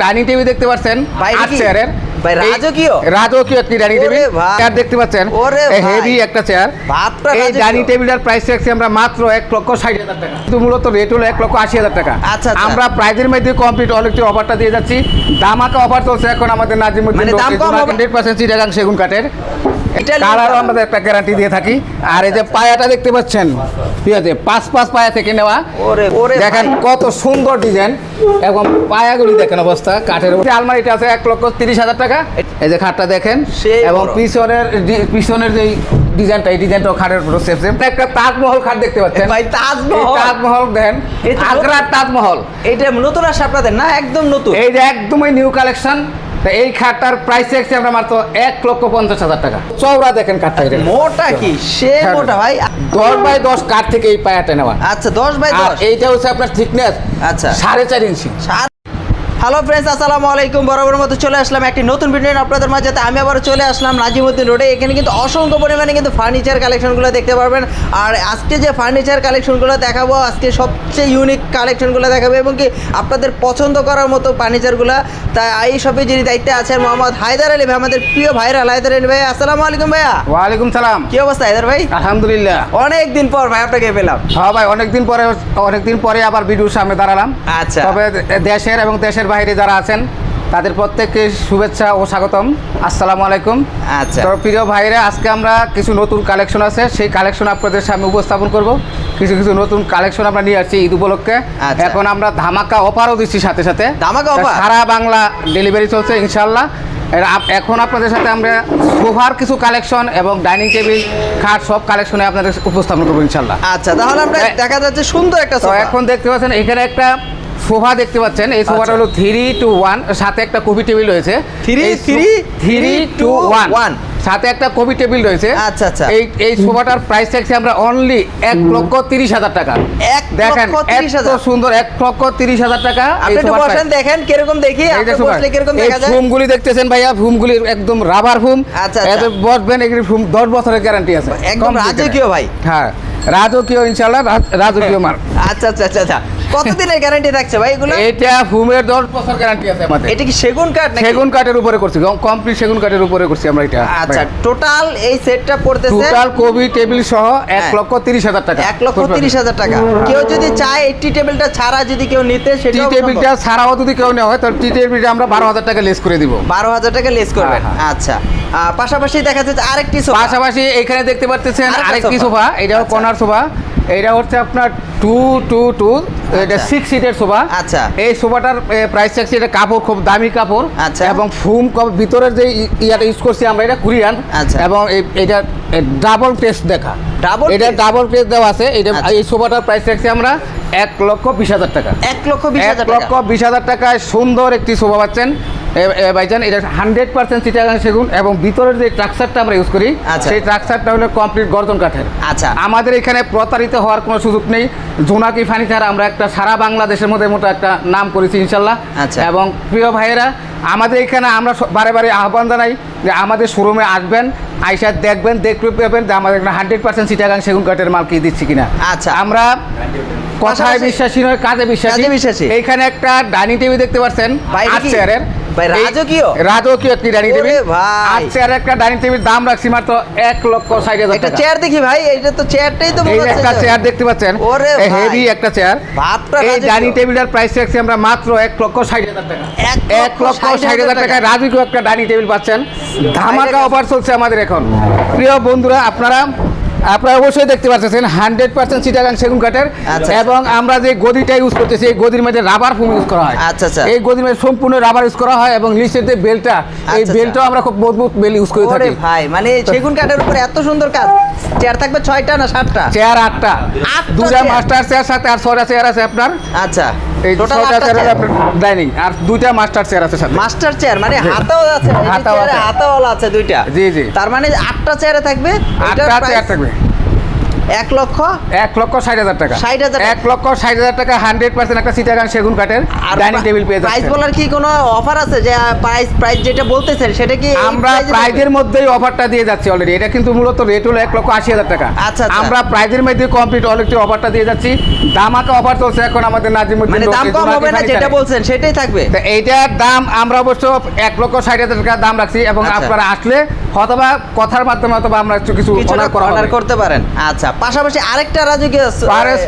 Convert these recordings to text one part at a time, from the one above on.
Dining table দেখতে পাচ্ছেন আট? চেয়ারের ভাই, রাজকীয়? রাজকীয় একটি ডাইনিং টেবিল চেয়ার দেখতে পাচ্ছেন। হেভি একটা চেয়ার ভাবটা এই রাজকীয়। ডাইনিং টেবিলটার প্রাইস রাখছি আমরা মাত্র এক লক্ষ ষাট হাজার টাকা কিন্তু মূলত রেট হলো এক লক্ষ আশি হাজার টাকা আচ্ছা, আচ্ছা। আমরা প্রাইজের মধ্যে কমপ্লিট অনেকটি অফারটা দিয়ে যাচ্ছি দামাকা অফার চলছে এখন আমাদের নাজিমুদ্দিন মানে হান্ড্রেড পার্সেন্ট চিটাগাং সেগুন কাঠের কালারও কালার। আমাদের একটা গ্যারান্টি দিয়ে থাকি। আর এই যে পায়াটা দেখতে পাচ্ছেন ঠিক আছে পাঁচ পাঁচ পায়া থেকে নেওয়া। দেখেন কত সুন্দর ডিজাইন এবং পায়াগুলি দেখেন অবস্থা কাঠের উপরে। আলমারিটা আছে এক লক্ষ তিরিশ হাজার টাকা। এই যে খাটটা দেখেন এবং। পিছনের পিছনের যে ডিজাইনটা এই ডিজাইনটাও খাটের পুরো সেম সেম একটা তাজমহল খাট দেখতে পাচ্ছেন। ভাই তাজমহল। তাজমহল দেখেন এই তো- আগ্রার তাজমহল। এটা নতুন আসে আপনাদের না? একদম নতুন। এই যে একদমই নিউ কালেকশন এই খাটটার প্রাইস রাখছি আমরা মাত্র এক লক্ষ পঞ্চাশ হাজার টাকা। চওড়া দেখেন কাঠটা এটা। মোটা কি? সে হ্যাঁ। মোটা ভাই। দশ বাই দশ কাঠ থেকে এই পায়াটা নেওয়া। আচ্ছা দশ বাই দশ। এইটা হচ্ছে আপনার থিকনেস আচ্ছা। সাড়ে চার ইঞ্চি। হ্যালো ফ্রেন্ডস আসসালামু আলাইকুম। বরাবর মতো চলে আসলাম একটি নতুন ভিডিও আপনাদের মাঝে আমি আবার চলে আসলাম নাজিমুদ্দিন রোডে এখানে কিন্তু অসংখ্য পরিমাণে কিন্তু ফার্নিচার কালেকশনগুলো দেখতে পারবেন। আর আজকে যে ফার্নিচার কালেকশনগুলো দেখাবো আজকে সবচেয়ে ইউনিক কালেকশনগুলো দেখাবো এবং কি আপনাদের পছন্দ করার মতো ফার্নিচারগুলো তাই এই সবে যিনি দায়িত্বে আছেন মোহাম্মদ হায়দার আলী ভাই আমাদের প্রিয় ভাইরাল হায়দার আলী ভাই আসসালামু আলাইকুম ভাইয়া। ওয়ালাইকুম সালাম। কি অবস্থা হায়দার ভাই? আলহামদুলিল্লাহ। অনেক দিন পর ভাই আপনাকে পেলাম। হ্যাঁ ভাই অনেকদিন পরে অনেকদিন পরে আবার ভিডিওর সামনে দাঁড়ালাম। আচ্ছা। তবে দেশের এবং দেশের বাইরে যারা আছেন তাদের প্রত্যেককে শুভেচ্ছা ও স্বাগতম। আসসালামু আলাইকুম। আচ্ছা। তো প্রিয় ভাইরা আজকে আমরা কিছু নতুন কালেকশন আছে। সেই কালেকশন আপনাদের সামনে উপস্থাপন করব। কিছু কিছু নতুন কালেকশন আমরা নিয়ে আসছি ঈদ উপলক্ষে। আচ্ছা। এখন আমরা ধামাকা অফারও দিচ্ছি সাথে সাথে। ধামাকা অফার? সারা বাংলা ডেলিভারি চলছে ইনশাল্লাহ এখন আপনাদের সাথে আমরা সোফার কিছু কালেকশন এবং ডাইনিং টেবিল খাট সব কালেকশনে আপনাদের উপস্থাপন করব ইনশাল্লাহ আচ্ছা তাহলে আমরা দেখা যাচ্ছে সুন্দর একটা এখন দেখতে পাচ্ছেন এখানে একটা সোফা দেখতে পাচ্ছেন। এই সোফাটা আচ্ছা। হলো থ্রি টু ওয়ান সাথে একটা কবি টেবিল রয়েছে। Three, three three, two one one। সাথে একটা কবি টেবিল রয়েছে। আচ্ছা, আচ্ছা। এই এই সোফাটার প্রাইস থাকছে আমরা অনলি এক লক্ষ তিরিশ হাজার টাকা। এক দেখেন এত সুন্দর এক লক্ষ তিরিশ হাজার টাকা আপনি একটু বসেন দেখেন কীরকম দেখি কীরকম দেখা যায়? ফুমগুলি দেখতেছেন ভাইয়া ফুমগুলি একদম রাবার ফুম আচ্ছা, আচ্ছা। বসবেন এগুলি ফুম দশ বছরের গ্যারান্টি আছে। একদম রাজকীয় ভাই। হ্যাঁ রাজকীয় ইনশাল্লাহ রাজকীয় মার্ক আচ্ছা আচ্ছা আচ্ছা আচ্ছা। কতদিনের গ্যারান্টি থাকছে ভাই এগুলো? এটা ফুমের দশ বছর গ্যারান্টি আছে আমাদের। এটা কি সেগুন কাঠ নাকি? সেগুন কাঠের উপরে করছি কমপ্লিট সেগুন কাঠের উপরে করছি আমরা এটা। আচ্ছা টোটাল এই সেটটা পড়তেছে টোটাল কবি টেবিল সহ এক হ্যাঁ। লক্ষ তিরিশ হাজার টাকা। এক লক্ষ তিরিশ হাজার টাকা। কেউ যদি চায় এই টি টেবিলটা ছাড়া যদি কেউ নিতে টি টেবিলটা ছাড়াও যদি কেউ নেওয়া হয় তাহলে টি টেবিলটা আমরা বারো হাজার টাকা লেস করে দিব। বারো হাজার টাকা লেস করবেন। হ্যাঁ, আচ্ছা। পাশাপাশি দেখা যাচ্ছে আরেকটি সোফা পাশাপাশি এখানে দেখতে পাচ্ছেন আরেকটি সোফা। সোফা এটাও আচ্ছা। কর্নার সোফা এটা হচ্ছে আপনার টু টু টু এটা আচ্ছা। সিক্স সিটের সোফা আচ্ছা। এই সোফাটার প্রাইস থাকছে এটা কাপড় খুব দামি কাপড় আচ্ছা। এবং ফুম ভিতরের যে ইয়াটা ইউজ করছি আমরা এটা কুরিয়ান আচ্ছা। এবং এটা ডাবল টেস্ট দেখা Double এটা? ডাবল টেস্ট দেওয়া আছে এটা আচ্ছা। এই সোফাটার প্রাইস রাখছি আমরা এক লক্ষ বিশ হাজার টাকা এক লক্ষ বিশ হাজার লক্ষ বিশ হাজার টাকায় সুন্দর একটি শোভা পাচ্ছেন ভাইজান এটা হান্ড্রেড পার্সেন্ট চিটাগাং সেগুন এবং ভিতরের যে ট্রাকচারটা আমরা ইউজ করি আচ্ছা। সেই ট্রাকচারটা হলো কমপ্লিট গর্জন কাঠের আচ্ছা আমাদের এখানে প্রতারিত হওয়ার কোনো সুযোগ নেই জোনাকি ফার্নিচার আমরা একটা সারা বাংলাদেশের মধ্যে মতো একটা নাম করেছি ইনশাল্লাহ আচ্ছা। এবং প্রিয় ভাইয়েরা আমাদের এখানে আমরা বারে বারে আহ্বান জানাই যে আমাদের শোরুমে আসবেন আইসা দেখবেন দেখতে পাবেন যে আমাদের এখানে হান্ড্রেড পার্সেন্ট চিটাগাং সেগুন কাঠের মাল কি দিচ্ছি কিনা আচ্ছা। আমরা কথায় বিশ্বাসী নয় কাজে বিশ্বাসী বিশ্বাসী। এইখানে একটা ডাইনিং টেবিল দেখতে পাচ্ছেন? চেয়ারের ভাই, এই- রাজকীয়? রাজকীয় একটি ডাইনিং টেবিল একটা ডাইনিং টেবিল দাম রাখছি মাত্র এক লক্ষ ষাট হাজার একটা চেয়ার দেখি ভাই তো চেয়ারটাই তো এই একটা চেয়ার দেখতে পাচ্ছেন। ওরে। হেভি একটা চেয়ার এই ডাইনিং টেবিলটার প্রাইস রাখছি আমরা মাত্র এক লক্ষ ষাট হাজার টাকা। এক এক লক্ষ ষাট হাজার টাকায় রাজকীয় একটা ডাইনিং টেবিল পাচ্ছেন। ধামাকা অফার চলছে আমাদের এখন। প্রিয় বন্ধুরা আপনারা আপনারা অবশ্যই দেখতে পাচ্ছেন হান্ড্রেড পার্সেন্ট চিটাগাং সেগুন কাঠের আচ্ছা। এবং আমরা যে গদিটা ইউজ করতেছি এই গদির মধ্যে রাবার ফোম ইউজ করা হয়। আচ্ছা, আচ্ছা। এই গদির মধ্যে সম্পূর্ণ রাবার ইউজ করা হয় এবং নিচের যে বেলটা এই আচ্ছা। বেলটাও আমরা খুব মজবুত বেল ইউজ করে থাকি। ভাই মানে সেগুন কাঠের উপরে এত সুন্দর কাজ। চেয়ার থাকবে ছয়টা না সাতটা? চেয়ার আটটা। দুটা মাস্টার চেয়ার সাথে আর ছয়টা চেয়ার আছে আপনার। আচ্ছা। এই টোটাল চেয়ার আপনার ডাইনিং আর দুইটা মাস্টার চেয়ার আছে সাথে মাস্টার চেয়ার মানে হাতাও আছে হাতাও আছে। হাতাওয়ালা আছে দুইটা। জি, জি। তার মানে আটটা চেয়ারে থাকবে আটটা চেয়ার থাকবে। এক লক্ষ এক লক্ষ ষাট হাজার টাকা। 60,000 টাকা। এক লক্ষ ষাট হাজার টাকা হান্ড্রেড পার্সেন্ট একটা সিটাগান সেগুন কাঠের ডাইনিং টেবিল পেয়ে প্রাইস বলার কি কোনো অফার আছে? যে প্রাইস প্রাইস যেটা বলতেছেন সেটা কি আমরা প্রাইজের মধ্যেই অফারটা দিয়ে যাচ্ছি অলরেডি এটা কিন্তু মূলত রেট হলো এক লক্ষ আশি হাজার টাকা। আচ্ছা, আচ্ছা। আমরা প্রাইজের মধ্যে কমপ্লিট অলরেডি অফারটা দিয়ে যাচ্ছি। দামাকা অফার চলছে এখন আমাদের নাজিমুদ্দিন মানে দাম কম হবে না যেটা বলছেন সেটাই থাকবে। তো এইটার দাম আমরা অবশ্য এক লক্ষ ষাট হাজার টাকা দাম রাখছি এবং আচ্ছা। আপনারা আসলে অথবা কথার মাধ্যমে অথবা আমরা একটু কিছু অর্ডার। করতে পারেন আচ্ছা পাশাপাশি আরেকটা রাজকীয়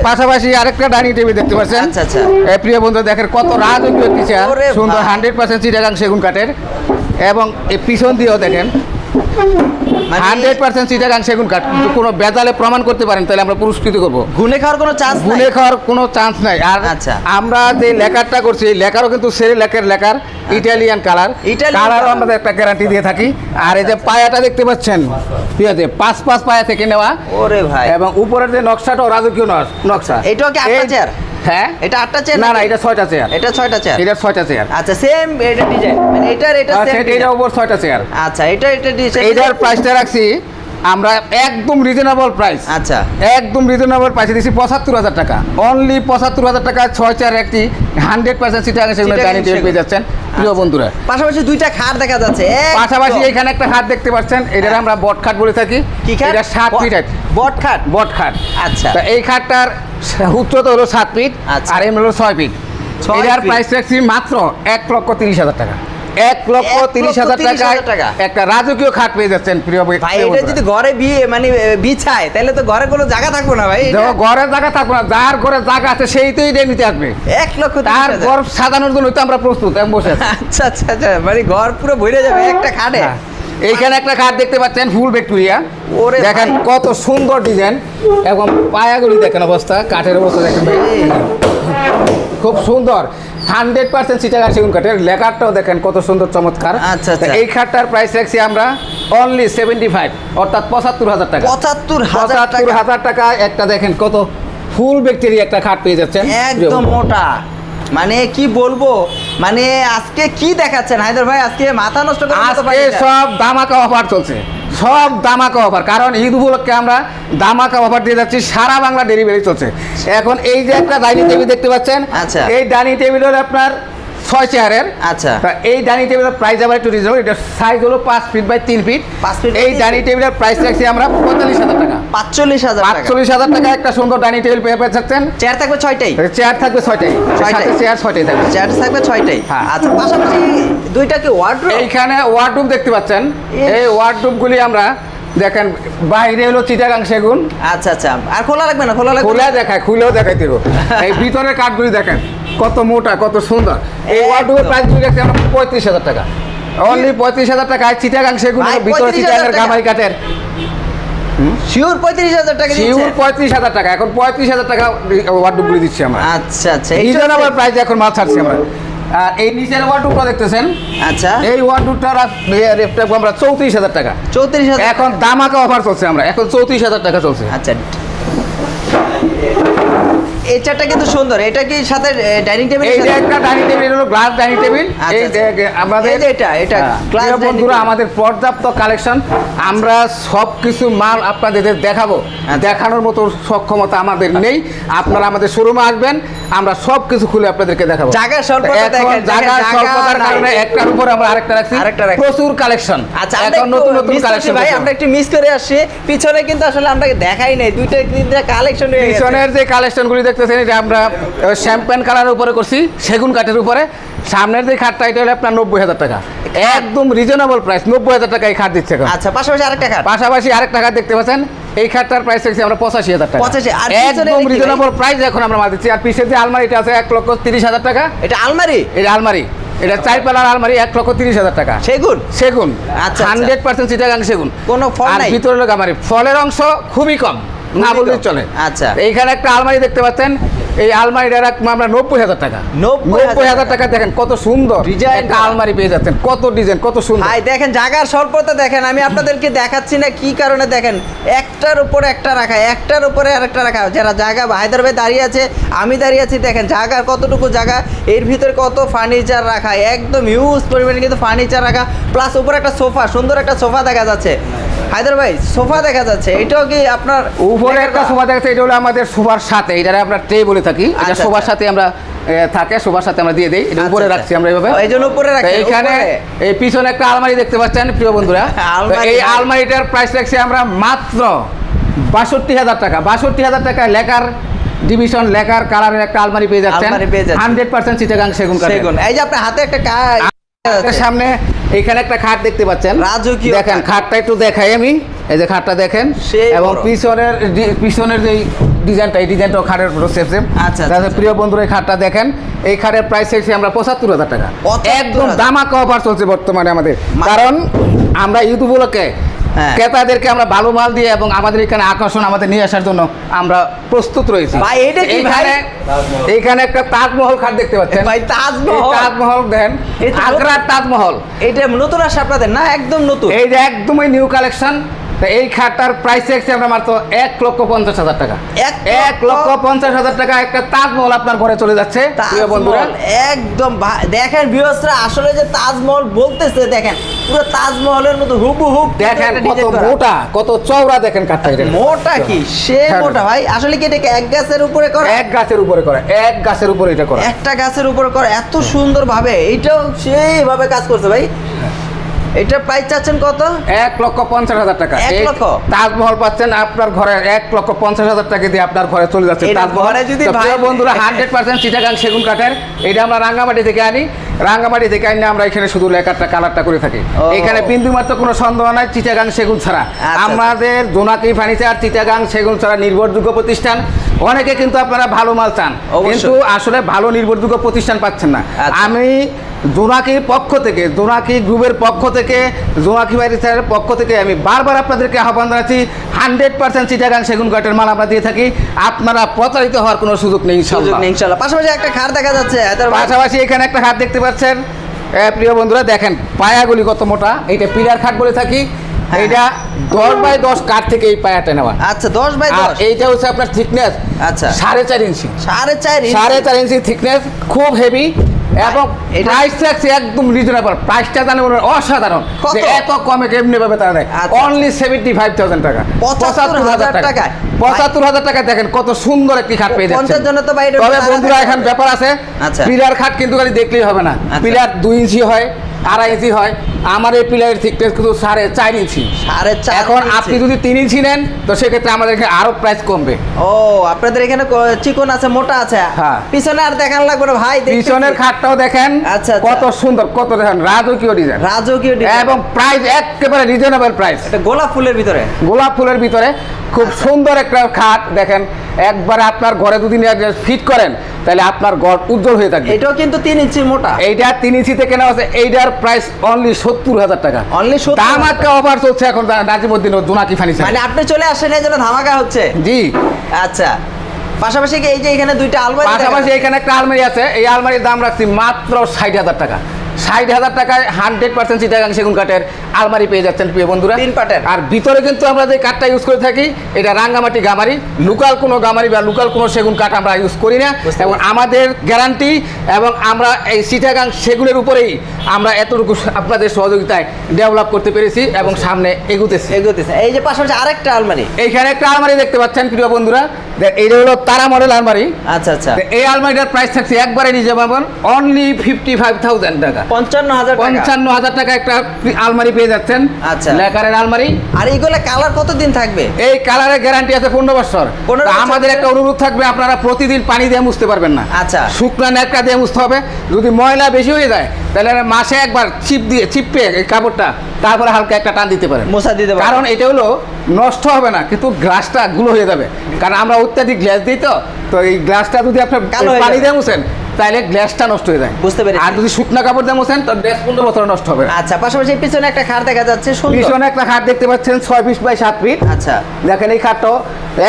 পাশাপাশি আরেকটা ডাইনিং টেবিল দেখতে পাচ্ছেন আচ্ছা, আচ্ছা। এ, প্রিয় বন্ধু দেখেন কত রাজকীয় ওরে সুন্দর। হান্ড্রেড পার্সেন্ট চিটাগাং সেগুন কাঠের এবং এই পিছন দিয়েও দেখেন হান্ড্রেড পার্সেন্ট সেগুন কাঠ। কিন্তু কোনো বেজালে প্রমাণ করতে পারেন তাহলে আমরা পুরস্কৃত করব। গুনে খাওয়ার কোনো চান্স গুনে খাওয়ার কোনো চান্স নাই। আর আচ্ছা। আমরা যে লেখারটা করছি এই লেখারও কিন্তু সেরে লেখার লেখার ইটালিয়ান কালার কালারও একটা গ্যারান্টি দিয়ে থাকি। আর এই যে পায়াটা দেখতে পাচ্ছেন ঠিক আছে পাঁচ পাঁচ পায়া থেকে নেওয়া। ওরে ভাই। এবং উপরের যে নকশাটাও রাজকীয় নক- নকশা। এটাও কি? হ্যাঁ? এটা আটটা চেয়ার না না এটা ছয়টা চেয়ার এটা ছয়টা চেয়ার এটা ছয়টা চেয়ার আচ্ছা সেম এটা ডিজাইন মানে এটার এটা same এটার উপর ছয়টা চেয়ার আচ্ছা এটা এটা ডিজাইন এটার প্রাইসটা রাখছি আমরা একদম রিজনেবল প্রাইস আচ্ছা। একদম রিজনেবল প্রাইসে দিচ্ছি পঁচাত্তর হাজার টাকা। অনলি পঁচাত্তর হাজার টাকা ছয় চার একটি হান্ড্রেড পার্সেন্ট সিটার সেগুলো Chittagong ডাইনিং টেবিল পেয়ে যাচ্ছেন। প্রিয় আচ্ছা। বন্ধুরা। পাশাপাশি দুইটা খাট দেখা যাচ্ছে। পাশাপাশি এখানে একটা খাট দেখতে পাচ্ছেন। এটার আমরা বট খাট বলে থাকি। কি খাট? এটা সাত ফিট আছে বট খাট? বট খাট। আচ্ছা। তা এই খাটটার উচ্চতা হলো সাত ফিট আচ্ছা। আর এম হলো ছয় ফিট। ছয় এটার। প্রাইস রাখছি মাত্র এক লক্ষ তিরিশ হাজার টাকা। এক লক্ষ তিরিশ হাজার টাকা। একটা রাজকীয় খাট পেয়ে যাচ্ছেন প্রিয় ভাই এটা যদি ঘরে বিয়ে মানে বিছায় তাহলে তো ঘরে কোনো জায়গা থাকব না ভাই ঘরের জায়গা থাকব না যার ঘরে জায়গা আছে সেই তো এটা নিতে আসবে। এক লক্ষ তার ঘর সাজানোর জন্য তো আমরা প্রস্তুত আমি বসে আচ্ছা আচ্ছা আচ্ছা মানে ঘর পুরো ভরে যাবে একটা খাটে। হ্যাঁ। এইখানে একটা খাট দেখতে পাচ্ছেন ফুল ভিক্টোরিয়া ওরে দেখেন কত সুন্দর ডিজাইন। এবং পায়াগুলি দেখেন অবস্থা কাঠের অবস্থা দেখেন ভাই। খুব সুন্দর। হান্ড্রেড পার্সেন্ট সিটাগার সেগুন কাঠের। লেখারটাও দেখেন কত সুন্দর চমৎকার। আচ্ছা, আচ্ছা। এই খাটটার প্রাইস রাখছি আমরা অনলি সেভেন্টি ফাইভ অর্থাৎ পঁচাত্তর হাজার টাকা। পঁচাত্তর পঁচাত্তর টাকা। হাজার টাকা একটা দেখেন কত ফুল ব্যাকটেরিয়া একটা খাট পেয়ে যাচ্ছেন। একদম মোটা। মানে কি বলব? মানে আজকে কি দেখাচ্ছেন? হায়দার ভাই আজকে মাথা নষ্ট করে আজকে সব দামাকা অফার চলছে। সব দামাকা অফার কারণ ঈদ উপলক্ষে আমরা দামাকা অফার দিয়ে যাচ্ছি সারা বাংলা ডেলিভারি চলছে এখন এই যে একটা ডাইনিং টেবিল দেখতে পাচ্ছেন আচ্ছা। এই ডাইনিং টেবিল আপনার ছয় চেয়ারের। আচ্ছা। এই ডাইনিং টেবিলের প্রাইস আবার একটু রিজনেবল এটা সাইজ হলো পাঁচ ফিট বাই তিন ফিট পাঁচ ফিট এই ডাইনিং। টেবিলের প্রাইস রাখছি আমরা পঁয়তাল্লিশ হাজার টাকা। পাঁচচল্লিশ হাজার টাকা। পাঁচচল্লিশ হাজার টাকা একটা সুন্দর ডাইনিং টেবিল পেয়ে পেয়ে থাকছেন। চেয়ার থাকবে ছয়টাই। চেয়ার থাকবে ছয়টাই। ছয়টাই। চেয়ার ছয়টাই থাকবে। চেয়ার থাকবে ছয়টাই। হ্যাঁ। আচ্ছা পাশাপাশি দুইটা কি ওয়ার্ড্রোব এইখানে ওয়ার্ডরুম দেখতে পাচ্ছেন। এই ওয়ার্ডরুমগুলি আমরা দেখেন বাইরে হলো চিটাগাং সেগুন। আচ্ছা আচ্ছা। আর খোলা লাগবে না? খোলা খুলে দেখায় খুলেও দেখাই দেবো। এই ভিতরের কাঠগুলি দেখেন কত মোটা কত সুন্দর। এই একদম। ওয়ার্ডরুমের প্রাইস গুলি রাখছি আমরা পঁয়ত্রিশ হাজার টাকা। অনলি পঁয়ত্রিশ হাজার টাকা চিটাগাং সেগুন ভিতরে 35,000 চিটাগাং? গামাই কাঠের শিওর পঁয়ত্রিশ হাজার টাকা শিউর পঁয়ত্রিশ হাজার টাকা এখন পঁয়ত্রিশ হাজার টাকা দিচ্ছি আমরা। আচ্ছা আচ্ছা। এই জন্য হচ্ছে- প্রাইস এখন মাছ ছাড়ছি আমরা। আর এই নিচের ওয়ার্ডরুমটা দেখতেছেন? আচ্ছা। এই ওয়ার্ডরুমটার রেটটা আমরা চৌত্রিশ হাজার টাকা। চৌত্রিশ হাজার এখন দামাকা অফার চলছে আমরা এখন চৌত্রিশ হাজার টাকা চলছে। আচ্ছা। কিন্তু সুন্দর। এটা কি সাথে ডাইনিং টেবিল এই যে একটা ডাইনিং টেবিল হলো গ্লাস ডাইনিং টেবিল। আচ্ছা, এই আচ্ছা। আমাদের এটা, এটা হ্যাঁ, প্রিয় dining বন্ধুরা আমাদের পর্যাপ্ত কালেকশন আমরা সব কিছু মাল আপনাদের দেখাবো। আচ্ছা। দেখানোর মতো সক্ষমতা আমাদের নেই। আপনারা আমাদের শোরুমে আসবেন। আমরা সব কিছু খুলে আপনাদেরকে দেখাবো। জায়গার স্বল্পতা দেখেন, জায়গা স্বল্পতার কারণে একটার উপর আমরা আরেকটা রাখছি। আরেকটা প্রচুর কালেকশন আচ্ছা এখন নতুন নতুন কালেকশন ভাই আমরা একটু মিস করে আসছি। পিছনে কিন্তু আসলে আমরা দেখাই নাই। দুইটা তিনটা কালেকশন হয়ে গেছে। পিছনের যে কালেকশনগুলি দেখতেছেন এটা আমরা শ্যাম্পেন কালারের উপরে করছি সেগুন কাঠের উপরে। সামনের যে খাটটা এটা হলো আপনার নব্বই হাজার টাকা। একদম রিজনেবল প্রাইস নব্বই হাজার টাকা এই খাট দিচ্ছে আচ্ছা পাশাপাশি আরেকটা খাট। পাশাপাশি আরেকটা খাট দেখতে পাচ্ছেন এই খাটটার প্রাইস রাখছি আমরা পঁচাশি হাজার টাকা। 85 আর একদম রিজনেবল প্রাইস এখন আমরা মাল দিচ্ছি। আর পিছের যে আলমারিটা আছে এক লক্ষ তিরিশ হাজার টাকা। এটা আলমারি? এটা আলমারি। এটা চার পালার আলমারি এক লক্ষ তিরিশ হাজার টাকা। সেগুন? সেগুন। আচ্ছা। হান্ড্রেড পার্সেন্ট চিটাগাং সেগুন। কোনো ফল আর? ভিতরে হলো গামারি। ফলের অংশ খুবই কম। না বললেই চলে। আচ্ছা। এইখানে একটা আলমারি দেখতে পাচ্ছেন। এই আলমারিটা রাখব আমরা নব্বই হাজার টাকা। 90,000 নব্বই হাজার টাকা। দেখেন কত সুন্দর ডিজাইন আলমারি পেয়ে যাচ্ছেন কত ডিজাইন কত সুন্দর। ভাই দেখেন জায়গার স্বল্পতা দেখেন আমি আপনাদেরকে দেখাচ্ছি না কি কারণে দেখেন একটার উপরে একটা রাখা একটার উপরে আরেকটা রাখা যারা জায়গা হায়দার ভাই দাঁড়িয়ে আছে আমি দাঁড়িয়ে আছি দেখেন জায়গার কতটুকু জায়গা এর ভিতরে কত ফার্নিচার রাখা একদম হিউজ পরিমাণে কিন্তু ফার্নিচার রাখা প্লাস উপরে একটা সোফা সুন্দর একটা সোফা দেখা যাচ্ছে। হায়দার ভাই সোফা দেখা যাচ্ছে এটাও কি আপনার উপরে একটা সোফা দেখতে এটা হলো আমাদের সোফার সাথে এটা আপনার ট্রে বলে থাকি। এটা আচ্ছা, সোফার আচ্ছা। সাথে আমরা থাকে সবার সাথে আমরা দিয়ে দেই। এটা আচ্ছা, উপরে আচ্ছা। রাখছি আমরা এইভাবে এই জন্য উপরে রাখছি এইখানে এই পিছনে একটা আলমারি দেখতে পাচ্ছেন প্রিয় বন্ধুরা। এই আলমারিটার প্রাইস রাখছি আমরা মাত্র বাষট্টি হাজার টাকা। বাষট্টি হাজার টাকা লেখার ডিভিশন লেকার কালারের একটা আলমারি পেয়ে যাচ্ছেন। হান্ড্রেড পার্সেন্ট চিটাগাং সেগুন। সেগুন। এই যে আপনার হাতে একটা সামনে এখানে একটা খাট দেখতে পাচ্ছেন। রাজকীয় দেখেন খাটটা একটু দেখাই আমি। এই যে খাটটা দেখেন। এবং পিছনের পিছনের যে ডিজাইনটা এই ডিজাইনটা খাটের পুরো সেম সেম আচ্ছা, আচ্ছা, তাহলে আচ্ছা। প্রিয় বন্ধুরা এই খাটটা দেখেন এই খাটের প্রাইস হচ্ছে আমরা পঁচাত্তর হাজার টাকা। 75,000 একদম দামাকা অফার চলছে বর্তমানে আমাদের। কারণ আমরা ইউটিউব উপলক্ষে। ক্রেতাদেরকে আমরা ভালো মাল দিয়ে এবং আমাদের এখানে আকর্ষণ আমাদের নিয়ে আসার জন্য আমরা প্রস্তুত রয়েছি। ভাই, এটা কি ভাই? এইখানে একটা তাজমহল খাট দেখতে পাচ্ছেন। ভাই তাজমহল? তাজমহল দেন আগ্রার তাজমহল। এটা নতুন আসে আপনাদের না? একদম নতুন? এই যে একদমই নিউ কালেকশন এই খাটটার প্রাইস রেখেছি আমরা মাত্র এক লক্ষ পঞ্চাশ হাজার টাকা। এক লক্ষ পঞ্চাশ হাজার টাকা একটা তাজমহল আপনার ঘরে চলে যাচ্ছে বন্ধুরা। একদম দেখেন ভিউয়ার্সরা আসলে যে তাজমহল বলতেছে দেখেন পুরো তাজমহলের মতো হুবহু দেখেন কত মোটা কত চওড়া দেখেন কাঠটা এটা। মোটা কি? সে হ্যাঁ। মোটা ভাই। আসলে কি এটাকে এক গাছের উপরে করা? এক গাছের উপরে করে এক গাছের উপরে এটা করা। একটা গাছের উপরে করা এত সুন্দর ভাবে এইটাও সেইভাবে কাজ করছে ভাই। এটা প্রাইস চাচ্ছেন কত? এক লক্ষ পঞ্চাশ হাজার টাকা। এক লক্ষ? তাজমহল পাচ্ছেন আপনার ঘরে এক লক্ষ পঞ্চাশ হাজার টাকা দিয়ে আপনার ঘরে চলে যাচ্ছে তাজমহল। যদি বন্ধুরা হান্ড্রেড পার্সেন্ট চিটাগাং সেগুন কাঠের। এটা আমরা রাঙ্গামাটি থেকে আনি। রাঙ্গামাটি থেকে আনি আমরা এখানে শুধু লেখারটা কালারটা করে থাকি। এখানে বিন্দু মাত্র কোনো সন্দেহ নাই চিটাগাং সেগুন ছাড়া। আচ্ছা। আমাদের জোনাকি ফার্নিচার চিটাগাং সেগুন ছাড়া নির্ভরযোগ্য প্রতিষ্ঠান। অনেকে কিন্তু আপনারা ভালো মাল চান। কিন্তু আসলে ভালো নির্ভরযোগ্য প্রতিষ্ঠান পাচ্ছেন না। আচ্ছা। আমি জোনাকির পক্ষ থেকে জোনাকি গ্রুপের পক্ষ থেকে জোনাকি ফার্নিচারের পক্ষ থেকে আমি বারবার আপনাদেরকে আহ্বান জানাচ্ছি হান্ড্রেড পার্সেন্ট চিটাগাং সেগুন কাঠের মাল আমরা দিয়ে থাকি। আপনারা প্রতারিত হওয়ার কোনো সুযোগ নেই সুযোগ নেই ইনশাল্লাহ পাশাপাশি একটা খাট দেখা যাচ্ছে পাশাপাশি এখানে একটা খাট দেখতে পাচ্ছেন। প্রিয় বন্ধুরা দেখেন পায়াগুলি কত মোটা। এইটা পিলার খাট বলে থাকি। হ্যাঁ। এইটা দশ বাই দশ কাঠ থেকে এই পায়াটা নেওয়া। আচ্ছা দশ বাই দশ। এইটা হচ্ছে আপনার থিকনেস আচ্ছা। সাড়ে চার ইঞ্চি। সাড়ে চার ইঞ্চি। সাড়ে চার ইঞ্চি থিকনেস খুব হেভি এবং প্রাইস থাকছে একদম রিজনেবল প্রাইসটা জানে মনে অসাধারণ। এত কমে কেমনি পাবে তারা আচ্ছা। অনলি সেভেন্টি ফাইভ থাউজেন্ড টাকা হাজার টাকায়? পঁচাত্তর হাজার টাকা দেখেন কত সুন্দর একটি খাট পেয়ে যাচ্ছে জন্য তো বাইরে তবে বন্ধুরা এখন ব্যাপার আছে আচ্ছা। পিলার খাট কিন্তু খালি দেখলেই হবে না। আচ্ছা। পিলার দুই ইঞ্চি হয় আড়াই ইঞ্চি হয়। আমার এই পিলারের থিকনেস কিন্তু সাড়ে চার ইঞ্চি। সাড়ে চার এখন আপনি যদি তিন ইঞ্চি নেন তো সেক্ষেত্রে আমাদের এখানে আরও প্রাইস কমবে। ও আপনাদের এখানে চিকন আছে মোটা আছে? হ্যাঁ। পিছনে আর দেখান লাগবে না ভাই পিছনের খাটটাও দেখেন আচ্ছা, আচ্ছা। কত সুন্দর কত দেখেন রাজকীয় ডিজাইন রাজকীয় ডিজাইন এবং প্রাইস একেবারে রিজনেবল প্রাইস এটা গোলাপ ফুলের ভিতরে? গোলাপ ফুলের ভিতরে খুব। সুন্দর একটা খাট দেখেন একবারে আপনার ঘরে যদি ফিট করেন তাহলে আপনার ঘর উজ্জ্বল হয়ে থাকবে। এটাও কিন্তু তিন ইঞ্চি মোটা। এইটা তিন ইঞ্চিতে কেনা আছে এইটার প্রাইস অনলি সত্তর হাজার টাকা। অনলি ধামাকা অফার চলছে এখন নাজিমুদ্দিন ও জোনাকি ফার্নিচার মানে আপনি চলে আসেন এই জন্য ধামাকা হচ্ছে? জি। আচ্ছা। পাশাপাশি কি এই যে এখানে দুইটা আলমারি পাশাপাশি এখানে একটা আলমারি আছে এই আলমারির দাম রাখছি মাত্র ষাট হাজার টাকা। ষাট হাজার টাকায় হান্ড্রেড পার্সেন্ট চিটাগাং সেগুন কাঠের আলমারি পেয়ে যাচ্ছেন প্রিয় বন্ধুরা। তিন পাটের। আর ভিতরে কিন্তু আমরা যে কাঠটা ইউজ করে থাকি এটা রাঙ্গামাটি গামারি। লোকাল কোনো গামারি বা লোকাল কোনো সেগুন কাঠ আমরা ইউজ করি না। এবং আমাদের গ্যারান্টি এবং আমরা এই চিটাগাং সেগুনের উপরেই আমরা এতটুকু আপনাদের সহযোগিতায় ডেভেলপ করতে পেরেছি এবং সামনে এগুতেছি। এগোতেছে। এই যে পাশাপাশি আরেকটা আলমারি। এইখানে একটা আলমারি দেখতে পাচ্ছেন প্রিয় বন্ধুরা। এইটা হলো তারা মডেল আলমারি। আচ্ছা আচ্ছা। এই আলমারিটার প্রাইস থাকছে একবারে reasonable only fifty five thousand টাকা। পঞ্চান্ন হাজার পঞ্চান্ন হাজার টাকা একটা আলমারি পেয়ে যাচ্ছেন। আচ্ছা। লেকারের আলমারি। আর এইগুলো কালার কতদিন থাকবে? এই কালারের গ্যারান্টি আছে পনেরো বছর। 15 আমাদের একটা অনুরোধ থাকবে আপনারা প্রতিদিন পানি দিয়ে মুছতে পারবেন না। আচ্ছা। শুকনো দিয়ে মুছতে হবে। যদি ময়লা বেশি হয়ে যায় তাহলে মাসে একবার চিপ দিয়ে চিপে এই কাপড়টা তারপরে হালকা একটা টান দিতে পারেন। মোছা দিতে। কারণ এটা হলো নষ্ট হবে না কিন্তু গ্লাসটা গুলো হয়ে যাবে। কারণ আমরা অত্যাধিক গ্লাস দিই তো। তো এই গ্লাসটা যদি আপনার পানি দিয়ে মুছেন তাহলে গ্লাসটা নষ্ট হয়ে যায়। বুঝতে পেরেছি। আর যদি শুকনো কাপড় দিয়ে মুছেন তো গ্লাস পনেরো বছর নষ্ট হবে। আচ্ছা পাশাপাশি পিছনে একটা খাট দেখা যাচ্ছে সুন্দর। পিছনে একটা খাট দেখতে পাচ্ছেন ছয় পিস বাই সাত ফিট। আচ্ছা। দেখেন এই খাটটাও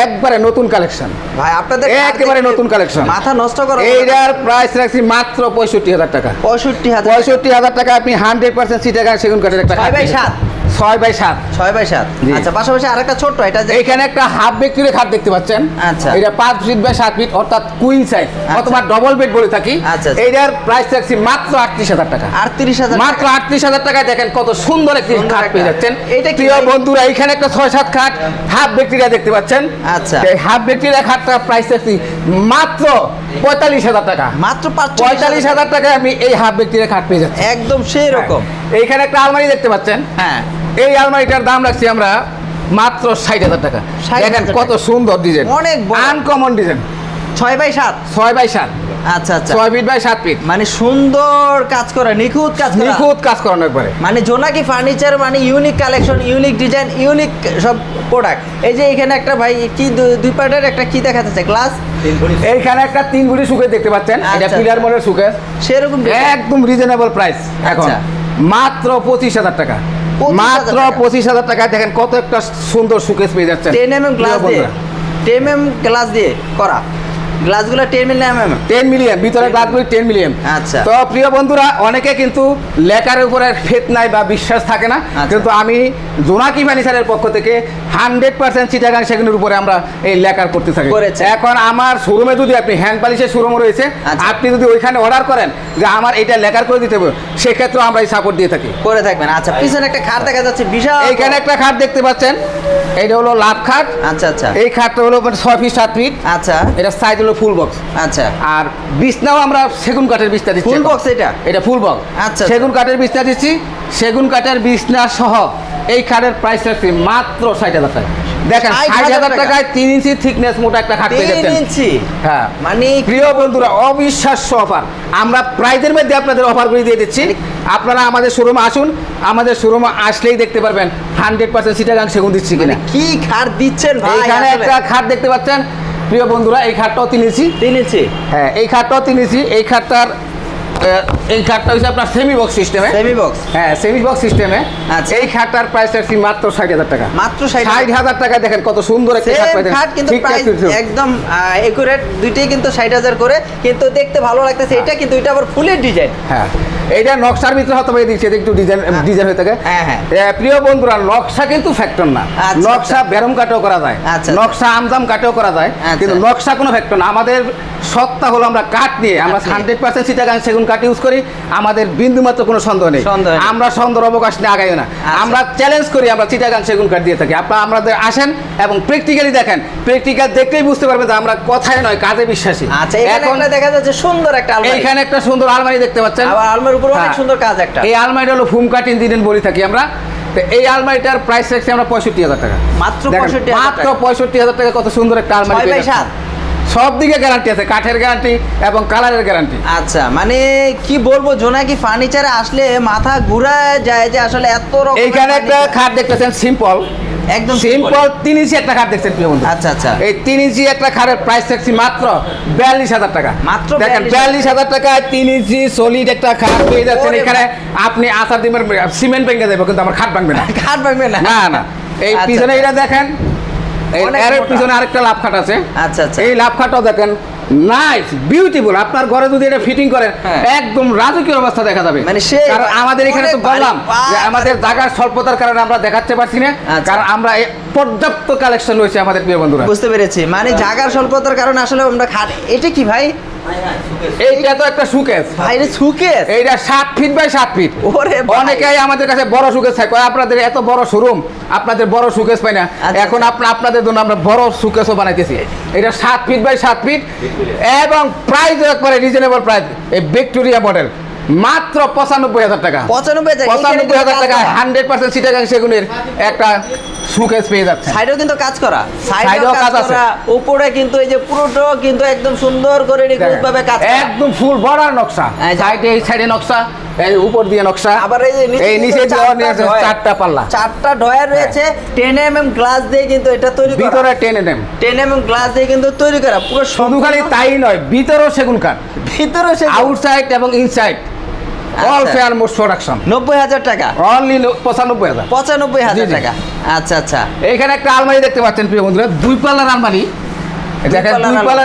একবারে নতুন কালেকশন। ভাই আপনাদের একেবারে নতুন কালেকশন। মাথা নষ্ট করো এইটার প্রাইস রাখছি মাত্র পঁয়ষট্টি হাজার টাকা। পঁয়ষট্টি হাজার পঁয়ষট্টি হাজার টাকা আপনি হান্ড্রেড পার্সেন্ট সিটাগার সেগুন কাঠের একটা পেয়ে সাত? ছয় বাই সাত। ছয় বাই সাত। আচ্ছা পাশাপাশি আরেকটা ছোট্ট এটা যে এইখানে একটা হাফ ব্যক্তির খাট দেখতে পাচ্ছেন। আচ্ছা। এটা পাঁচ ফিট বাই সাত ফিট অর্থাৎ কুইন সাইজ অথবা ডবল বেড বলে থাকি। আচ্ছা, আচ্ছা। এইটার প্রাইস রাখছি মাত্র আটত্রিশ হাজার টাকা। আটত্রিশ হাজার মাত্র আটত্রিশ হাজার টাকায় দেখেন কত সুন্দর একটি খাট পেয়ে যাচ্ছেন। এটা কি প্রিয় বন্ধুরা এইখানে একটা ছয় সাত খাট হাফ ব্যাকটেরিয়া দেখতে পাচ্ছেন। আচ্ছা। এই হাফ ব্যাকটেরিয়া খাটটার প্রাইস রাখছি মাত্র পঁয়তাল্লিশ হাজার টাকা। মাত্র পঁয়তাল্লিশ হাজার টাকায় আমি এই হাফ ব্যাকটেরিয়া খাট পেয়ে যাচ্ছি। একদম সেই রকম। এইখানে একটা আলমারি দেখতে পাচ্ছেন। হ্যাঁ। এই আলমারিটার দাম রাখছি আমরা মাত্র ষাট হাজার টাকা। দেখেন কত সুন্দর ডিজাইন অনেক। আনকমন ডিজাইন ছয় বাই সাত? ছয় বাই সাত। আচ্ছা আচ্ছা। ছয় ফিট বাই সাত ফিট। মানে সুন্দর কাজ করা নিখুঁত কাজ করা। নিখুঁত কাজ করানো একবারে। মানে জোনাকি ফার্নিচার মানে unique collection unique design unique সব প্রোডাক্ট এই যে এখানে একটা ভাই কি দু- দুই পার্টের একটা কি দেখা যাচ্ছে গ্লাস এইখানে একটা তিন গুড়ি সুকেস দেখতে পাচ্ছেন। এটা আচ্ছা, পিলার আচ্ছা। মোড়ের সুকেস সেরকম একদম রিজনেবল প্রাইস এখন আচ্ছা। মাত্র পঁচিশ হাজার টাকা। 25,000 মাত্র পঁচিশ হাজার টাকায় দেখেন কত একটা সুন্দর সুকেস পেয়ে যাচ্ছে টেন এম এম গ্লাস দিয়ে। টেন এম গ্লাস দিয়ে করা। গ্লাসগুলো ten M M ten million ভিতরে গ্লাসগুলি টেন মিলিয়ন আচ্ছা। তো প্রিয় বন্ধুরা অনেকে কিন্তু লেখার উপরে ফেত নাই বা বিশ্বাস থাকে না। আচ্ছা। কিন্তু আমি জোনাকি ফার্নিচারের পক্ষ থেকে হান্ড্রেড পার্সেন্ট চিটাগাং সেগুলোর উপরে আমরা এই লেখার করতে থাকি। এখন আমার শোরুমে যদি আপনি হ্যান্ড পালিশের শোরুম রয়েছে আচ্ছা। আপনি যদি ওইখানে অর্ডার করেন যে আমার এটা লেখার করে দিতে হবে সেক্ষেত্রেও আমরা এই সাপোর্ট দিয়ে থাকি। করে থাকবেন। আচ্ছা পিছনে একটা খাট দেখা যাচ্ছে বিশাল এইখানে একটা খাট দেখতে পাচ্ছেন। এইটা হলো লাভ খাট। আচ্ছা আচ্ছা। এই খাটটা হলো মানে ছয় ফিট সাত ফিট। আচ্ছা। এটা সাইজ হলো ফুল বক্স আচ্ছা। আর বিছনাও আমরা সেগুন কাঠের বিছনা দিচ্ছি ফুল বক্স এটা? এটা ফুল বক্স আচ্ছা। সেগুন কাঠের বিছনা দিচ্ছি। সেগুন কাঠের বিছনা সহ এই কাঠের প্রাইস রাখছি মাত্র ষাট হাজার টাকা। দেখেন 60,000 ষাট হাজার টাকায় তিন ইঞ্চি থিকনেস মোটা একটা খাট পেয়ে যাচ্ছেন ইঞ্চি? হ্যাঁ। মানে প্রিয় বন্ধুরা অবিশ্বাস্য অফার আমরা প্রাইজের মধ্যে আপনাদের অফারগুলি দিয়ে দিচ্ছি। আপনারা আমাদের শোরুমে আসুন। আমাদের শোরুমে আসলেই দেখতে পারবেন। হান্ড্রেড পার্সেন্ট সিটাগাং সেগুন দিচ্ছি কিনা। কি খাট দিচ্ছেন ভাই এইখানে একটা খাট দেখতে পাচ্ছেন। প্রিয় বন্ধুরা এই খাটটাও তিনেছি তিনেছি হ্যাঁ এই খাটটাও তিনেছি এই খাটটার এই খাটটা হচ্ছে আপনার সেমি বক্স সিস্টেমে সেমি বক্স হ্যাঁ সেমি বক্স সিস্টেমে আচ্ছা। এই খাটটার প্রাইস রাখছি মাত্র ষাট হাজার টাকা। মাত্র 60,000 ষাট হাজার টাকা দেখেন কত সুন্দর একটা খাট পাইছেন। খাট কিন্তু প্রাইস একদম একুরেট দুইটাই কিন্তু ষাট হাজার করে কিন্তু দেখতে ভালো লাগতেছে এটা কিন্তু এটা আবার ফুলের ডিজাইন হ্যাঁ। এইটা নকশার ভিতরে হয়তো এই দিচ্ছে একটু ডিজাইন ডিজাইন হয়ে থাকে। হ্যাঁ, হ্যাঁ। প্রিয় বন্ধুরা নকশা কিন্তু ফ্যাক্টর না। আচ্ছা, নকশা বেরম কাটেও করা যায়। আচ্ছা। নকশা আমজাম কাটেও করা যায়। আচ্ছা। কিন্তু নকশা কোনো ফ্যাক্টর না। আমাদের সত্তা হলো আমরা কাঠ নিয়ে আমরা আচ্ছা। হান্ড্রেড পার্সেন্ট সিটাগাং সেগুন কাঠ ইউজ করি আমাদের বিন্দু মাত্র কোনো সন্দেহ নেই। আমরা সন্দেহ অবকাশ নিয়ে আগাই না। আচ্ছা। আমরা চ্যালেঞ্জ করি আমরা চিটাগাং সেগুন কাঠ দিয়ে থাকি। আপনারা আমাদের আসেন এবং প্র্যাকটিক্যালি দেখেন। প্র্যাকটিক্যাল দেখলেই বুঝতে পারবেন যে আমরা কথায় নয় কাজে বিশ্বাসী। আচ্ছা এখানে দেখা যাচ্ছে সুন্দর একটা আলমারি। এখানে একটা সুন্দর আলমারি দেখতে পাচ্ছেন। আবার আলমারির উপর অনেক হ্যাঁ। সুন্দর কাজ একটা। এই আলমারিটা হলো ফুম কাট ইঞ্জিনিয়ার বলি থাকি আমরা। তো এই আলমারিটার প্রাইস রাখছি আমরা পঁয়ষট্টি হাজার টাকা। মাত্র দেখেন, 65,000 মাত্র পঁয়ষট্টি হাজার টাকা কত সুন্দর একটা আলমারি সব দিকে গ্যারান্টি আছে কাঠের গ্যারান্টি এবং কালারের গ্যারান্টি আচ্ছা মানে কি বলব জোনাকি ফার্নিচারে আসলে মাথা ঘুরা যায় যে আসলে এত রকম এইখানে একটা খাট দেখতেছেন সিম্পল একদম সিম্পল তিন ইঞ্চি একটা খাট দেখছেন প্রিয় বন্ধু। আচ্ছা আচ্ছা। এই তিন ইঞ্চি একটা খাটের প্রাইস রাখছি মাত্র বিয়াল্লিশ হাজার টাকা। মাত্র দেখেন বিয়াল্লিশ হাজার টাকায় তিন ইঞ্চি সলিড একটা খাট পেয়ে যাচ্ছেন। এখানে আপনি আসার দিবেন সিমেন্ট ভেঙে দেবো কিন্তু আমার খাট ভাঙবে না। খাট ভাঙবে না। না না। এই আচ্ছা, পিছনে আচ্ছা। এটা দেখেন এর পিছনে আরেকটা লাভ খাট আছে। আচ্ছা আচ্ছা। এই লাভ খাটও দেখেন নাইস বিউটিফুল আপনার ঘরে যদি এটা ফিটিং করেন হ্যাঁ। একদম রাজকীয় অবস্থা দেখা যাবে। মানে কারণ আমাদের এখানে তো বললাম যে আমাদের জায়গার স্বল্পতার কারণে আমরা দেখাতে পারছি না। আচ্ছা। কারণ আমরা পর্যাপ্ত কালেকশন রয়েছে আমাদের প্রিয় বন্ধুরা। বুঝতে পেরেছি। মানে জাগার স্বল্পতার কারণে আসলে আমরা খাট এটা কি ভাই? এইটা তো একটা সুকেস ভাই সুকেস এইটা সাত ফিট বাই সাত ফিট ওরে অনেকেই আমাদের কাছে বড় সুকেস থাকে আপনাদের এত বড় শোরুম আপনাদের বড় সুকেস পাই না। আচ্ছা, এখন আচ্ছা। আপনার আপনাদের জন্য আমরা বড় সুকেসও বানাইতেছি। এটা সাত ফিট বাই সাত ফিট এবং প্রাইস একবারে রিজনেবল প্রাইস এই ভিক্টোরিয়া মডেল মাত্র পঁচানব্বই হাজার টাকা। পঁচানব্বই হাজার পঁচানব্বই হাজার টাকা হান্ড্রেড পার্সেন্ট সিটাগাং সেগুনের একটা সুকেস পেয়ে যাচ্ছে। সাইডেও কিন্তু কাজ করা। সাইডেও কাজ আছে। উপরে কিন্তু এই যে পুরোটা কিন্তু একদম সুন্দর করে নিখুঁত ভাবে কাজ একদম ফুল বড়ার নকশা। সাইডে এই সাইডে নকশা এই উপর দিয়ে নকশা। আবার এই এই নিচে চারটা চারটা পাল্লা। চারটা ডয়ার রয়েছে। টেন এম এম গ্লাস দিয়ে কিন্তু এটা তৈরি করা। ভিতরে টেনে নেম টেন এম এম গ্লাস দিয়ে কিন্তু তৈরি করা। পুরো শুধু খালি তাই নয় ভিতরেও সেগুন কাঠ। ভিতরে সে আউটসাইড এবং ইনসাইড অল। ফেয়ার প্রোডাকশন নব্বই হাজার টাকা? অনলি পঁচানব্বই হাজার। পঁচানব্বই হাজার। টাকা। আচ্ছা আচ্ছা। এইখানে একটা আলমারি দেখতে পাচ্ছেন প্রিয় বন্ধুরা। দুই পাল্লার আলমারি। দুই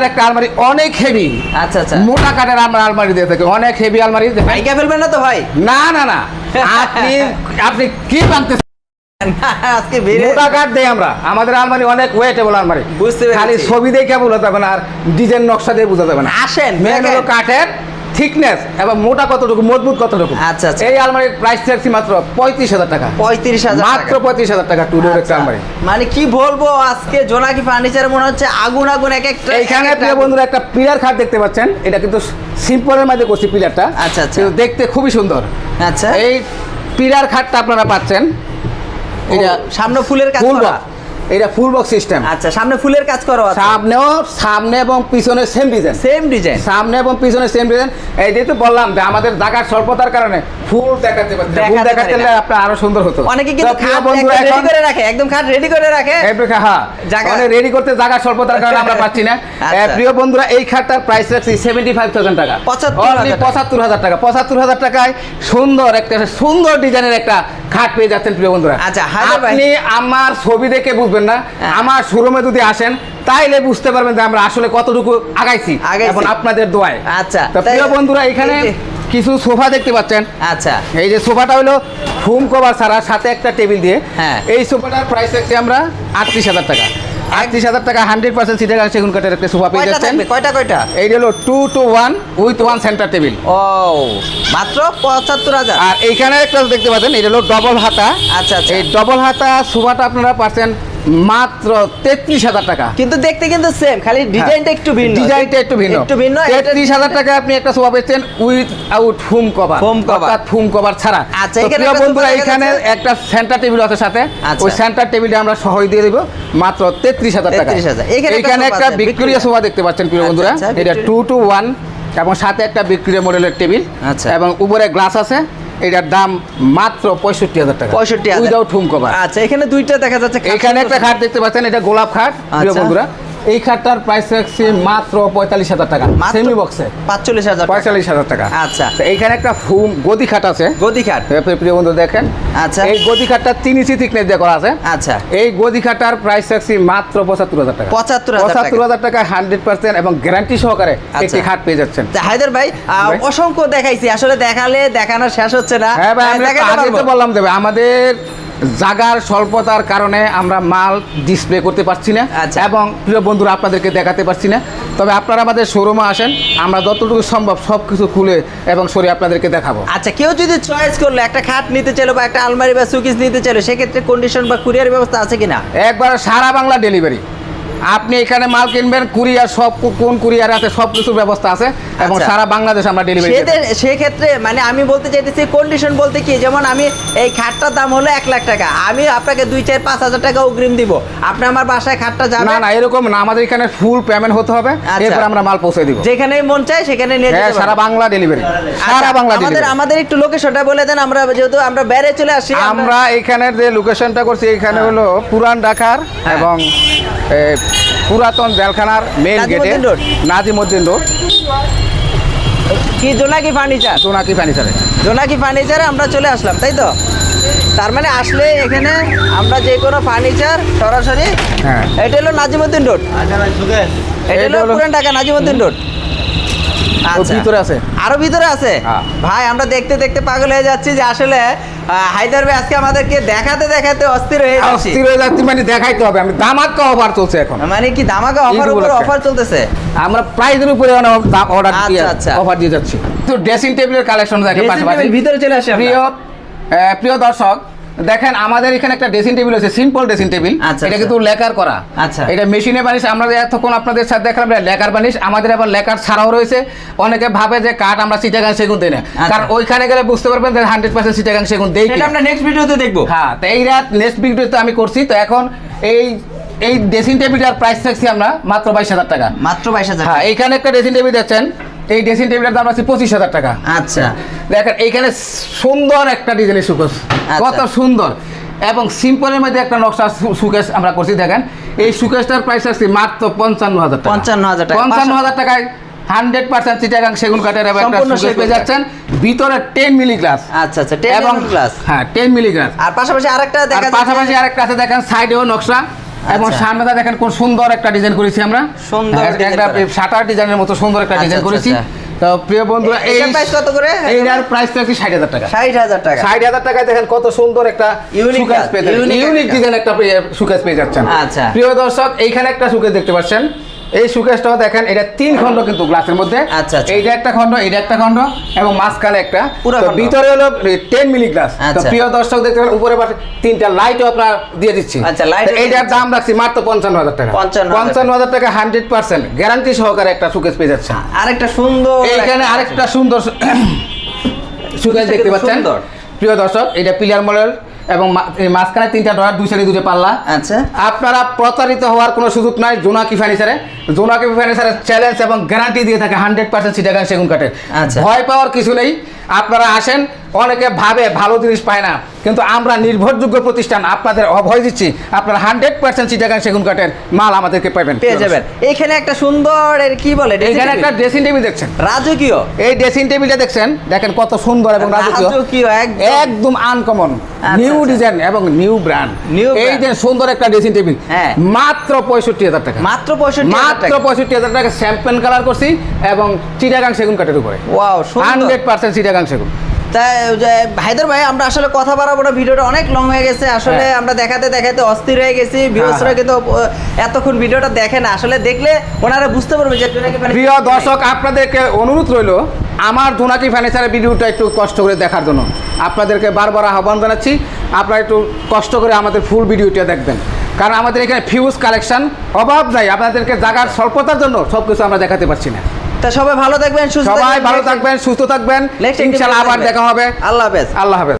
একটা আলমারি। অনেক হেভি আচ্ছা আচ্ছা। মোটা কাঠের আমরা আলমারি দিয়ে থাকি। অনেক হেভি আলমারি। ভাইকা ফেলবেন না তো ভাই? না না না। আপনি আপনি কি আজকে মোটা কাঠ দেই আমরা। আমাদের আলমারি অনেক ওয়েটেবল আলমারি। বুঝতে। খালি ছবি দেখে বোঝা যাবে না আর ডিজাইন নকশা দিয়ে বোঝা যাবে না। আসেন, কাঠের থিকনেস এবং মোটা কতটুকু মজবুত কতটুকু? আচ্ছা, আচ্ছা। এই আলমারির প্রাইস রাখছি মাত্র পঁয়ত্রিশ হাজার টাকা। পঁয়ত্রিশ হাজার মাত্র পঁয়ত্রিশ হাজার টাকা টুডোর একটা আলমারি। মানে কি বলব আজকে জোনাকি ফার্নিচার মনে হচ্ছে আগুন আগুন এক একটা এখানে প্রিয় বন্ধুরা একটা পিলার খাট দেখতে পাচ্ছেন। এটা কিন্তু সিম্পলের মধ্যে করছি পিলারটা। আচ্ছা, আচ্ছা। কিন্তু দেখতে খুবই সুন্দর। আচ্ছা। এই পিলার খাটটা আপনারা পাচ্ছেন। এটা সামনে ফুলের কাজ করা। এটা ফুল বক্স সিস্টেম আচ্ছা সামনে ফুলের কাজ করা আছে। সামনেও সামনে এবং পিছনে সেম ডিজাইন সেম ডিজাইন সামনে এবং পিছনে সেম ডিজাইন এই যেহেতু বললাম যে আমাদের জায়গার স্বল্পতার কারণে ফুল দেখাতে পারছে ফুল দেখাতে। পারলে আপনার আরও সুন্দর হতো। অনেকে কিন্তু খাট রেডি করে রাখে একদম খাট রেডি করে রাখে। এবারে হ্যাঁ। জায়গা- মানে রেডি করতে জায়গা স্বল্পতার কারণে আমরা পাচ্ছি না। আচ্ছা। প্রিয় বন্ধুরা এই খাটটার প্রাইস রাখছি সেভেন্টি ফাইভ থাউজেন্ড টাকা 75,000 টাকা। পঁচাত্তর হাজার টাকা। পঁচাত্তর হাজার টাকায় সুন্দর একটা সুন্দর ডিজাইনের একটা খাট পেয়ে যাচ্ছেন প্রিয় বন্ধুরা। আচ্ছা। আপনি আমার ছবি দেখে বুঝবেন না। হ্যাঁ। আমার শোরুমে যদি আসেন তাইলে বুঝতে পারবেন যে আমরা আসলে কতটুকু আগাইছি। এখন আপনাদের দোয়ায়। আচ্ছা, তো প্রিয় বন্ধুরা এখানে কিছু সোফা দেখতে পাচ্ছেন। আচ্ছা। এই যে সোফাটা হলো ফুম কভার ছাড়া সাথে একটা টেবিল দিয়ে। হ্যাঁ। এই সোফাটার প্রাইস রাখছি আমরা আটত্রিশ হাজার টাকা। আটত্রিশ হাজার টাকা হান্ড্রেড পার্সেন্ট সিটার সেগুন কাঠের একটা সোফা পেয়ে যাচ্ছেন। কয়টা কয়টা? এই হলো two two one with one centre table ও মাত্র পঁচাত্তর হাজার। আর এইখানে একটা দেখতে পাচ্ছেন এটা হলো ডবল হাতা। আচ্ছা, আচ্ছা। এই ডবল হাতা সোফাটা আপনারা পাচ্ছেন মাত্র তেত্রিশ হাজার টাকা। কিন্তু দেখতে কিন্তু সেম খালি ডিজাইনটা একটু ভিন্ন। ডিজাইনটা একটু ভিন্ন। একটু ভিন্ন তেত্রিশ হাজার টাকা আপনি একটা সোফা পেয়েছেন without foam cover Foam cover foam cover ছাড়া। আচ্ছা, এখানে বন্ধুরা এখানে একটা সেন্টার টেবিল আছে সাথে। আচ্ছা। ওই সেন্টার টেবিলটা আমরা সহই দিয়ে দিব। মাত্র তেত্রিশ হাজার টাকা। 33,000 এখানে একটা ভিক্টোরিয়া। সোফা দেখতে পাচ্ছেন প্রিয় আচ্ছা, বন্ধুরা। আচ্ছা, এটা টু টু ওয়ান এবং সাথে একটা বিক্রিয়া মডেলের টেবিল আচ্ছা। এবং উপরে গ্লাস আছে। এটার দাম মাত্র পঁয়ষট্টি হাজার টাকা পঁয়ষট্টি হাজার উইদাউট ফুম কভার আচ্ছা এখানে দুইটা দেখা যাচ্ছে এখানে একটা। খাট দেখতে পাচ্ছেন এটা গোলাপ খাট আচ্ছা। বন্ধুরা এই খাটটার প্রাইস রাখছি মাত্র পঁয়তাল্লিশ হাজার টাকা। সেমি বক্সে পাঁচচল্লিশ হাজার পঁয়তাল্লিশ হাজার টাকা। আচ্ছা। এইখানে একটা ফুম গদি খাট আছে। গদি খাট। প্রিয় বন্ধু দেখেন। আচ্ছা। এই গদি খাটটা তিন ইঞ্চি থিকনেস দিয়ে করা আছে। আচ্ছা। এই গদি খাটার প্রাইস রাখছি মাত্র পঁচাত্তর হাজার টাকা। পঁচাত্তর পঁচাত্তর হাজার টাকা হান্ড্রেড পার্সেন্ট এবং গ্যারান্টি সহকারে আচ্ছা। একটি খাট পেয়ে যাচ্ছেন। হায়দার ভাই অসংখ্য দেখাইছি। আসলে দেখালে দেখানো শেষ হচ্ছে না। হ্যাঁ ভাই। বললাম দেবে। আমাদের জাগার স্বল্পতার কারণে আমরা মাল ডিসপ্লে করতে পারছি না আচ্ছা। এবং প্রিয় বন্ধুরা আপনাদেরকে দেখাতে পারছি না। তবে আপনারা আমাদের শোরুমে আসেন আমরা যতটুকু সম্ভব সব কিছু খুলে এবং সরে আপনাদেরকে দেখাবো। আচ্ছা কেউ যদি চয়েস করল একটা খাট নিতে চাইলো বা একটা আলমারি বা সুকিস নিতে চাইলো সেক্ষেত্রে কন্ডিশন বা কুরিয়ার ব্যবস্থা আছে কিনা? একবার সারা বাংলা ডেলিভারি আপনি এখানে মাল কিনবেন কুরিয়ার সব কোন কুরিয়ার আছে সব কিছুর ব্যবস্থা আছে। এবং আচ্ছা। সারা বাংলাদেশ আমরা ডেলিভারি সেক্ষেত্রে মানে আমি বলতে চাইতেছি কন্ডিশন বলতে কি? যেমন আমি এই খাটটার দাম হলো এক লাখ টাকা। আমি আপনাকে দুই চার পাঁচ হাজার টাকা অগ্রিম দিব। আপনি আমার বাসায় খাটটা না যাবে না এরকম না। আমাদের এখানে ফুল পেমেন্ট হতে হবে। আচ্ছা। এরপর আমরা মাল পৌঁছে দিব। যেখানে মন চায় সেখানে নিয়ে হ্যাঁ যেতে সারা বাংলা ডেলিভারি আচ্ছা, সারা বাংলা আমাদের আমাদের একটু লোকেশনটা বলে দেন আমরা যেহেতু আমরা বেড়ে চলে আসি আমরা এখানের যে লোকেশনটা করছি এখানে হ্যাঁ। হলো পুরান ঢাকার এবং এ, পুরাতন জেলখানার মেন গেটে। নাজিমুদ্দিন রোড। কি জোনাকি ফার্নিচার জোনাকি ফার্নিচারে জোনাকি ফার্নিচারে আমরা চলে আসলাম তাই তো? তার মানে আসলে এখানে আমরা যে কোনো ফার্নিচার সরাসরি হ্যাঁ। এটা হলো নাজিমুদ্দিন রোড। এটা এটা হলো হলো- পুরান ঢাকা নাজিমুদ্দিন রোড। আচ্ছা। ভিতরে আছে? আরও ভিতরে আছে? হ্যাঁ। ভাই আমরা দেখতে দেখতে পাগল হয়ে যাচ্ছি যে আসলে হায়দার ভাই আজকে আমাদেরকে দেখাতে দেখাতে অস্থির হয়ে যাচ্ছে। অস্থির হয়ে যাচ্ছে মানে দেখাইতে হবে। আমি দামাক্কা অফার চলছে এখন। মানে কি ধামাকা অফার উপর অফার চলতেছে? আমরা প্রাইজের উপরে অর্ডার দিয়ে আচ্ছা, আচ্ছা। অফার দিয়ে যাচ্ছি। তো ড্রেসিং টেবিলের কালেকশন দেখে পাশাপাশি ভিতরে চলে আসে প্রিয় প্রিয় দর্শক দেখেন আমাদের এখানে একটা ড্রেসিং টেবিল আছে সিম্পল ড্রেসিং টেবিল এটা আচ্ছা। কিন্তু লেকার করা। আচ্ছা। এটা মেশিনে বানিশ আমরা এতক্ষণ আপনাদের সাথে দেখলাম এটা লেকার বানিশ আমাদের আবার লেকার ছাড়াও রয়েছে। অনেকে ভাবে যে কাঠ আমরা সিটাগাং সেগুন দিই না। আচ্ছা। কারণ ওইখানে গেলে বুঝতে পারবেন যে হান্ড্রেড পার্সেন্ট সিটাগাং সেগুন দেই কিনা। আমরা নেক্সট ভিডিওতে দেখব। হ্যাঁ তো এই রাত নেক্সট ভিডিওতে আমি করছি। তো এখন এই এই ড্রেসিং টেবিলটার প্রাইস থাকছি আমরা মাত্র বাইশ হাজার টাকা। মাত্র বাইশ হাজার হ্যাঁ এইখানে একটা ড্রেসিং টেবিল দেখছেন। এই ড্রেসিং টেবিলের দাম আছে পঁচিশ হাজার টাকা। আচ্ছা। দেখেন এইখানে সুন্দর একটা ডিজাইনের সুকেস আচ্ছা। কত সুন্দর। এবং সিম্পলের মধ্যে একটা নকশা সুকেস আমরা করছি দেখেন। এই সুকেসটার প্রাইস আছে মাত্র পঞ্চান্ন হাজার টাকা। 55,000 টাকা। পঞ্চান্ন হাজার টাকায় হান্ড্রেড পার্সেন্ট চিটাগাং সেগুন কাঠের সম্পূর্ণ সুকেস পেয়ে যাচ্ছেন। ভিতরে টেন মিলি গ্লাস আচ্ছা আচ্ছা টেন ক্লাস হ্যাঁ টেন মিলি গ্লাস আর পাশাপাশি আরেকটা আর দেখা পাশাপাশি আরেকটা আছে দেখেন সাইডেও নকশা। এবং আচ্ছা। সামনেটা দেখেন কোন সুন্দর একটা ডিজাইন করেছি আমরা। সুন্দর হ্যাঁ, একটা শাটার ডিজাইনের মতো সুন্দর একটা ডিজাইন আচ্ছা, করেছি। আচ্ছা। তো প্রিয় বন্ধুরা এই প্রাইস কত করে? এইটার প্রাইস ষাট হাজার টাকা। ষাট হাজার টাকা। ষাট হাজার টাকায় দেখেন কত সুন্দর একটা ইউনিক সুকেস পেয়ে ইউনিক ডিজাইন একটা। সুকেস পেয়ে যাচ্ছেন। আচ্ছা। প্রিয় দর্শক এইখানে একটা সুকেস দেখতে পাচ্ছেন। এই সুকেসটাও দেখেন এটা তিন খন্ড কিন্তু গ্লাসের মধ্যে। আচ্ছা, আচ্ছা। এইটা একটা খন্ড এইটা একটা খণ্ড এবং মাঝখানে একটা। ভিতরে হলো টেন মিলি গ্লাস তো আচ্ছা। প্রিয় দর্শক দেখতে পারেন উপরে পাশে তিনটা লাইটও আপনার দিয়ে দিচ্ছি। আচ্ছা, দিয়ে এইটার দাম রাখছি মাত্র পঞ্চান্ন হাজার টাকা। 55,000 পঞ্চান্ন হাজার টাকা হান্ড্রেড পার্সেন্ট গ্যারান্টি সহকারে একটা সুকেস পেয়ে যাচ্ছেন। আরেকটা সুন্দর এইখানে আরেকটা সুন্দর সুকেশ দেখতে পাচ্ছেন। প্রিয় দর্শক এটা পিলার মডেল। এবং মাঝখানে তিনটা ডয়ার দুই সাইডে দুটো পাল্লা। আচ্ছা। আপনারা প্রতারিত হওয়ার কোনো সুযোগ নাই জোনাকি ফার্নিচারে জোনাকি ফার্নিচারের চ্যালেঞ্জ এবং গ্যারান্টি দিয়ে থাকে হান্ড্রেড পার্সেন্ট সিটাগান সেগুন কাঠের। আচ্ছা। ভয় পাওয়ার কিছু নেই। আপনারা আসেন অনেকে ভাবে ভালো জিনিস পায় না কিন্তু আমরা নির্ভরযোগ্য প্রতিষ্ঠান আপনাদের অভয় দিচ্ছি। আপনারা হান্ড্রেড পার্সেন্ট সিটাগান সেগুন কাঠের মাল আমাদেরকে পাবেন। পেয়ে যাবেন। এইখানে একটা সুন্দর এর কি বলে এখানে একটা ড্রেসিং টেবিল দেখছেন। রাজকীয়। এই ড্রেসিং টেবিলটা দেখছেন? দেখেন কত সুন্দর এবং রাজকীয়। একদম। Uncommon new. ডিজাইন এবং নিউ ব্র্যান্ড New এই যে সুন্দর একটা ড্রেসিং টেবিল হ্যাঁ। মাত্র পঁয়ষট্টি হাজার টাকা। মাত্র পঁয়ষট্টি মাত্র পঁয়ষট্টি হাজার টাকা শ্যাম্পেন কালার করছি এবং চিটাগাং সেগুন কাঠের উপরে। ওয়াও হান্ড্রেড পার্সেন্ট চিটাগাং সেগুন তাই হায়দার ভাই আমরা আসলে কথা বাড়াবো না ভিডিওটা অনেক লং হয়ে গেছে। আসলে হ্যাঁ। আমরা দেখাতে দেখাতে অস্থির হয়ে গেছি। ভিউয়ার্সরা কিন্তু এতক্ষণ ভিডিওটা দেখে না। আসলে দেখলে ওনারা বুঝতে পারবে যে প্রিয় দর্শক আপনাদেরকে অনুরোধ রইল আমার জোনাকি ফার্নিচারের ভিডিওটা একটু কষ্ট করে দেখার জন্য। আপনাদেরকে বারবার আহ্বান জানাচ্ছি আপনারা একটু কষ্ট করে আমাদের ফুল ভিডিওটা দেখবেন। কারণ আমাদের এখানে ফিউজ কালেকশন অভাব নাই। আপনাদেরকে জাগার স্বল্পতার জন্য সব কিছু আমরা দেখাতে পারছি না। তা সবাই ভালো থাকবেন সুস্থ সবাই ভালো থাকবেন সুস্থ থাকবেন। আবার দেখা হবে। আল্লাহ হাফেজ। আল্লাহ হাফেজ।